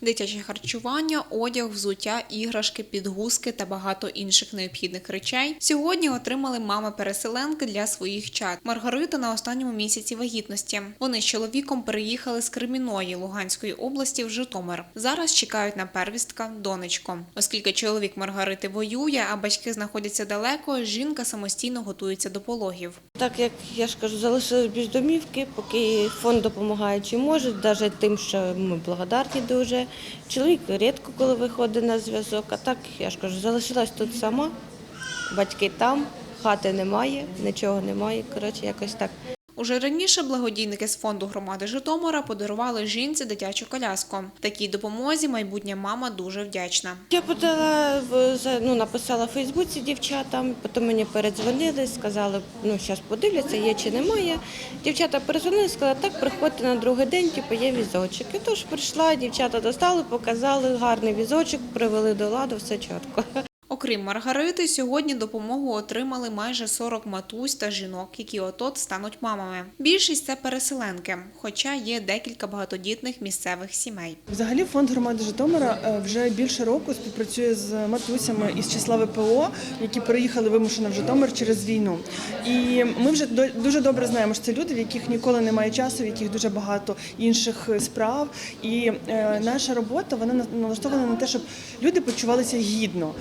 Дитяче харчування, одяг, взуття, іграшки, підгузки та багато інших необхідних речей сьогодні отримали мами-переселенки для своїх чад. Маргарита на останньому місяці вагітності. Вони з чоловіком переїхали з Креміної Луганської області в Житомир. Зараз чекають на первістка донечку. Оскільки чоловік Маргарити воює, а батьки знаходяться далеко, жінка самостійно готується до пологів. Так як я ж кажу, залишились без домівки, поки фонд допомагає чи може, навіть тим, що ми благодарні дуже. Чоловік рідко коли виходить на зв'язок, а так я ж кажу, залишилась тут сама, батьки там, хати немає, нічого немає. Коротше, якось так. Уже раніше благодійники з фонду громади Житомира подарували жінці дитячу коляску. Такій допомозі майбутня мама дуже вдячна. Я подала ну, написала в Фейсбуці дівчатам, потім мені передзвонили, сказали, ну зараз подивляться, є чи немає. Дівчата передзвонили, сказали, так, приходьте на другий день, типу, є візочок. І тож прийшла, дівчата достали, показали гарний візочок, привели до ладу, все чітко. Окрім Маргарити, сьогодні допомогу отримали майже 40 матусь та жінок, які отот стануть мамами. Більшість це переселенки, хоча є декілька багатодітних місцевих сімей. Взагалі фонд громади Житомира е, вже більше року співпрацює з матусями із числа ВПО, які переїхали вимушено в Житомир через війну. І ми вже дуже добре знаємо, що це люди, в яких ніколи немає часу, в яких дуже багато інших е, справ. І е, наша робота вона налаштована на те, щоб люди почувалися гідно.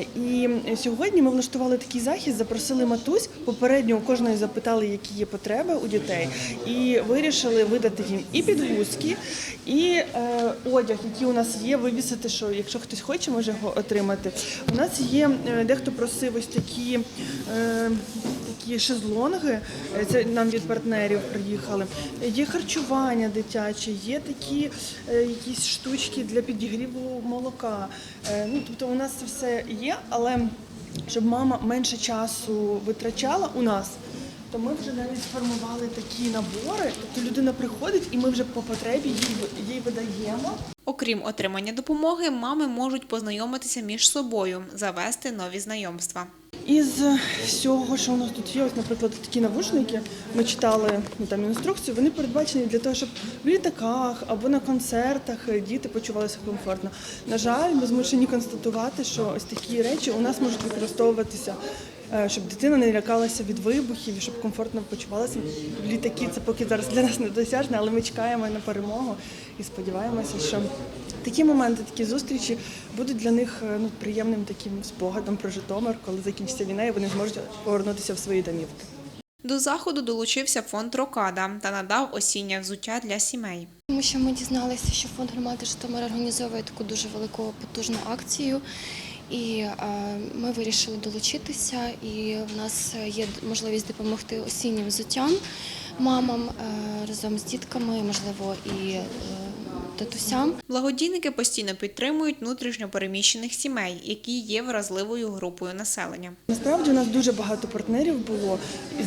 Е, І сьогодні ми влаштували такий захід, запросили матусь. Попередньо у кожної запитали, які є потреби у дітей, і вирішили видати їм і підгузки, і е, одяг, який у нас є, вивісити, що якщо хтось хоче, може його отримати. У нас є е, дехто просив ось такі. Такі шезлонги, е, це нам від партнерів приїхали. Є харчування дитяче, є такі е, якісь штучки для підігріву молока. Е, ну, тобто у нас це все є, але щоб мама менше часу витрачала у нас, то ми вже навіть сформували такі набори. Тобто людина приходить і ми вже по потребі їй, їй видаємо. Окрім отримання допомоги, мами можуть познайомитися між собою, завести нові знайомства. Із всього, що у нас тут є, ось, наприклад, такі навушники, ми читали ну, там інструкцію, вони передбачені для того, щоб в літаках або на концертах діти почувалися комфортно. На жаль, ми змушені констатувати, що ось такі речі у нас можуть використовуватися, е, щоб дитина не лякалася від вибухів, щоб комфортно почувалася. Літаки це поки зараз для нас недосяжне, але ми чекаємо на перемогу і сподіваємося, що Такі моменти, такі зустрічі будуть для них е, ну, приємним таким спогадом про Житомир, коли закінчиться війна, і вони зможуть повернутися в свої домівки. До заходу долучився фонд Рокада та надав осіннє взуття для сімей. Тому що ми дізналися, що фонд громади Житомира організовує таку дуже велику потужну акцію. І е, ми вирішили долучитися, і в нас є можливість допомогти осіннім взуттям мамам е, разом з дітками, можливо, і татусям. Благодійники постійно підтримують внутрішньо переміщених сімей, які є вразливою групою населення. Насправді у нас дуже багато партнерів було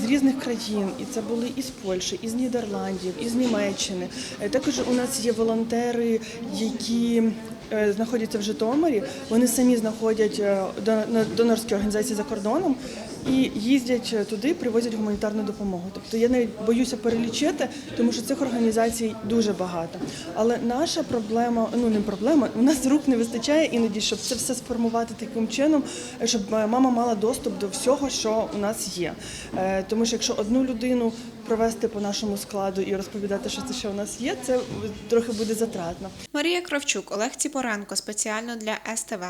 з різних країн, і це були із Польщі, із Нідерландів, із Німеччини. Е, Також у нас є волонтери, які знаходяться в Житомирі. Вони самі знаходять е, донорські організації за кордоном і їздять е, туди, привозять гуманітарну допомогу. Тобто я навіть боюся перелічити, тому що цих організацій дуже багато. Але наша проблема, ну не проблема, у нас рук не вистачає іноді, щоб це все сформувати таким чином, е, щоб е, мама мала доступ до всього, що у нас є. Е, Тому що якщо одну людину провести по нашому складу і розповідати, що це ще у нас є, це трохи буде затратно. Марія Кравчук, Олег Ціпоренко спеціально для СТВ.